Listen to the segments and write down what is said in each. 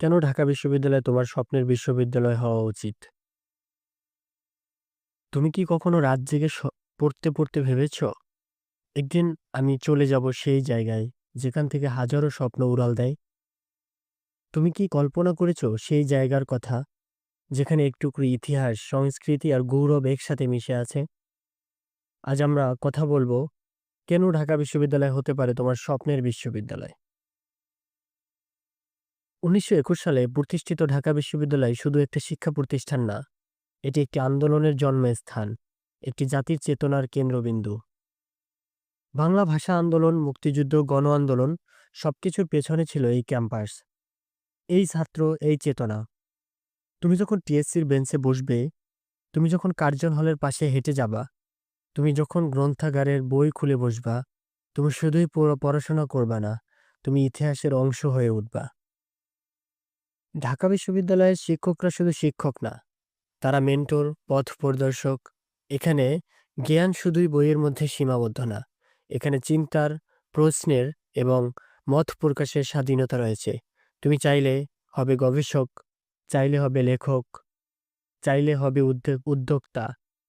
কেন ঢাকা বিশ্ববিদ্যালয় তোমার স্বপ্নের বিশ্ববিদ্যালয় হওয়া উচিত? তুমি কি কখনো রাত জেগে পড়তে, পড়তে ভেবেছ? একদিন আমি চলে যাব সেই জায়গায় যেখান থেকে হাজারো স্বপ্ন উড়াল দেয়? তুমি কি কল্পনা করেছ সেই জায়গার কথা যেখানে একটুকরো ইতিহাস, সংস্কৃতি আর গৌরব একসাথে মিশে আছে? আজ আমরা কথা বলব কেন ঢাকা বিশ্ববিদ্যালয় হতে পারে তোমার স্বপ্নের বিশ্ববিদ্যালয়? উনিশশো একুশ সালে প্রতিষ্ঠিত ঢাকা বিশ্ববিদ্যালয় শুধু একটা শিক্ষা প্রতিষ্ঠান না, এটি একটি আন্দোলনের জন্মস্থান, একটি জাতির চেতনার কেন্দ্রবিন্দু। বাংলা ভাষা আন্দোলন, মুক্তিযুদ্ধ, গণ আন্দোলন সবকিছুর পেছনে ছিল এই ক্যাম্পাস। এই ছাত্র, এই চেতনা। তুমি যখন টিএসসির বেঞ্চে বসবে, তুমি যখন কার্জন হলের পাশে হেঁটে যাবা, তুমি যখন গ্রন্থাগারের বই খুলে বসবা, তুমি শুধুই পড়াশোনা করবা না, তুমি ইতিহাসের অংশ হয়ে উঠবা। ঢাকা বিশ্ববিদ্যালয়ের শিক্ষকরা শুধু শিক্ষক না, তারা মেন্টর, পথ প্রদর্শক। এখানে জ্ঞান শুধুই বইয়ের মধ্যে সীমাবদ্ধ না, এখানে চিন্তার, প্রশ্নের এবং মত প্রকাশের স্বাধীনতা রয়েছে। তুমি চাইলে হবে গবেষক, চাইলে হবে লেখক, চাইলে হবে উদ্যোক্তা।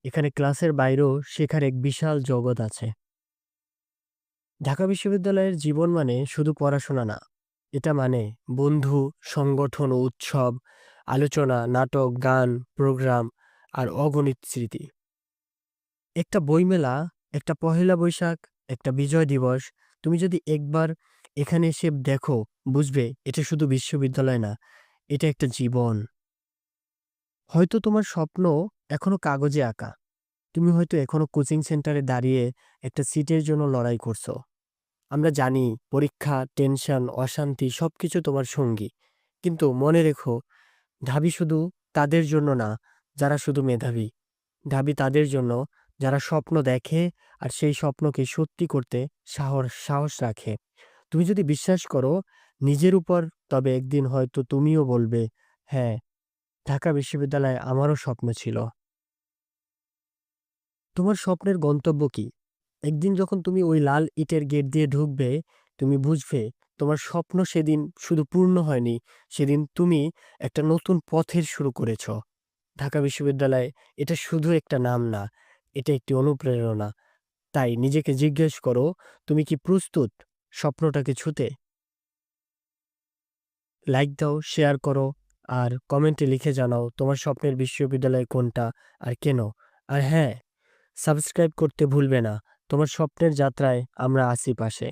এখানে ক্লাসের বাইরেও শেখার এক বিশাল জগৎ আছে। ঢাকা বিশ্ববিদ্যালয়ের জীবন মানে শুধু পড়াশোনা না, এটা মানে বন্ধু, সংগঠন ও উৎসব, আলোচনা, নাটক, গান, প্রোগ্রাম আর অগণিত স্মৃতি। একটা বইমেলা, একটা পহেলা বৈশাখ, একটা বিজয় দিবস, তুমি যদি একবার এখানে এসে দেখো, বুঝবে এটা শুধু বিশ্ববিদ্যালয় না, এটা একটা জীবন। হয়তো তোমার স্বপ্ন এখনও কাগজে আঁকা। তুমি হয়তো এখনও কোচিং সেন্টারে দাঁড়িয়ে একটা সিটের জন্য লড়াই করছ। আমরা জানি পরীক্ষা, টেনশন, অশান্তি সব কিছু তোমার সঙ্গী। কিন্তু মনে রেখো, ঢাবি শুধু তাদের জন্য না, যারা শুধু মেধাবী। ঢাবি তাদের জন্য যারা স্বপ্ন দেখে আর সেই স্বপ্নকে সত্যি করতে সাহস সাহস রাখে। তুমি যদি বিশ্বাস করো নিজের উপর, তবে একদিন হয়তো তুমিও বলবে, হ্যাঁ, ঢাকা বিশ্ববিদ্যালয়ে আমারও স্বপ্ন ছিল। তোমার স্বপ্নের গন্তব্য কি? একদিন যখন তুমি ওই লাল ইটের গেট দিয়ে ঢুকবে, তুমি বুঝবে তোমার স্বপ্ন সেদিন শুধু পূর্ণ হয়নি, সেদিন তুমি একটা নতুন পথের শুরু করেছ। ঢাকা বিশ্ববিদ্যালয় এটা শুধু একটা নাম না, এটা একটি অনুপ্রেরণা। তাই নিজেকে জিজ্ঞেস করো, তুমি কি প্রস্তুত স্বপ্নটাকে ছুঁতে? লাইক দাও, শেয়ার করো আর কমেন্টে লিখে জানাও তোমার স্বপ্নের বিশ্ববিদ্যালয় কোনটা আর কেন? আর হ্যাঁ, সাবস্ক্রাইব করতে ভুলবে না। তোমার স্বপ্নের যাত্রায় আমরা আছি পাশে।